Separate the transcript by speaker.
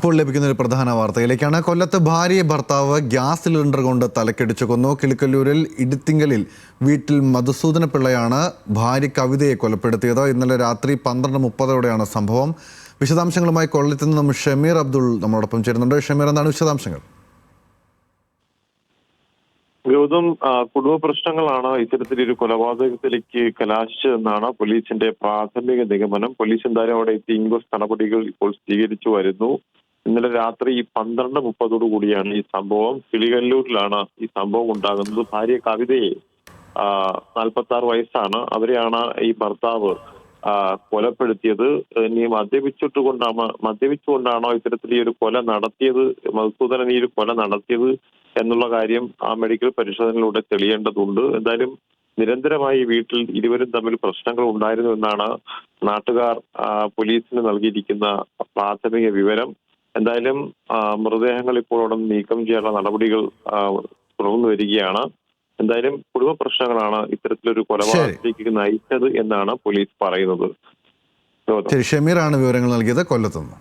Speaker 1: ഇപ്പോൾ ലഭിക്കുന്ന ഒരു പ്രധാന വാർത്തയിലേക്കാണ്. കൊല്ലത്ത് ഭാര്യയെ ഭർത്താവ് ഗ്യാസ് സിലിണ്ടർ കൊണ്ട് തലക്കടിച്ചു കൊന്നു. കിളിക്കല്ലൂരിൽ ഇടുത്തിങ്കലിൽ വീട്ടിൽ മധുസൂദന പിള്ളയാണ് ഭാര്യ കവിതയെ കൊലപ്പെടുത്തിയത്. ഇന്നലെ രാത്രി പന്ത്രണ്ട് മുപ്പതോടെയാണ് സംഭവം. വിശദാംശങ്ങളുമായി കൊല്ലത്ത് നിന്നും ഷമീർ അബ്ദുൾ നമ്മളോടൊപ്പം ചേരുന്നുണ്ട്. ഷമീർ എന്താണ് വിശദാംശങ്ങൾ?
Speaker 2: ഗൗതം കുടുംബ പ്രശ്നങ്ങളാണ് ഇത്തരത്തിലൊരു കൊലപാതകത്തിലേക്ക് കലാശിച്ചതെന്നാണ് പോലീസിന്റെ പ്രാഥമിക നിഗമനം. പോലീസ് എന്തായാലും അവിടെ എത്തി. ഇൻക്വസ്റ്റ് നടപടികൾ ഇപ്പോൾ സ്വീകരിച്ചു വരുന്നു. ഇന്നലെ രാത്രി പന്ത്രണ്ട് മുപ്പതോടു കൂടിയാണ് ഈ സംഭവം. കിളികല്ലൂരിലാണ് ഈ സംഭവം ഉണ്ടാകുന്നത്. ഭാര്യ കവിതയെ നാൽപ്പത്തി ആറ് വയസ്സാണ്. അവരെയാണ് ഈ ഭർത്താവ് കൊലപ്പെടുത്തിയത്. ഇനി മദ്യപിച്ചിട്ട് കൊണ്ടാണ് മദ്യപിച്ചുകൊണ്ടാണോ ഇത്തരത്തിൽ ഈ ഒരു കൊല നടത്തിയത്? മധുസൂദനൻ ഈ ഒരു കൊല നടത്തിയത് എന്നുള്ള കാര്യം ആ മെഡിക്കൽ പരിശോധനയിലൂടെ തെളിയേണ്ടതുണ്ട്. എന്തായാലും നിരന്തരമായി വീട്ടിൽ ഇരുവരും തമ്മിൽ പ്രശ്നങ്ങൾ ഉണ്ടായിരുന്നു എന്നാണ് നാട്ടുകാർ പോലീസിന് നൽകിയിരിക്കുന്ന പ്രാഥമിക വിവരം. എന്തായാലും മൃതദേഹങ്ങൾ ഇപ്പോൾ ഉടൻ നീക്കം ചെയ്യാനുള്ള നടപടികൾ തുടർന്നു വരികയാണ്. എന്തായാലും കുടുംബ പ്രശ്നങ്ങളാണ് ഇത്തരത്തിലൊരു കൊലപാതകത്തിലേക്ക് നയിച്ചത് എന്നാണ് പോലീസ് പറയുന്നത്.
Speaker 1: ഷമീറാണ് വിവരങ്ങൾ നൽകിയത്. കൊല്ലത്ത് നിന്ന്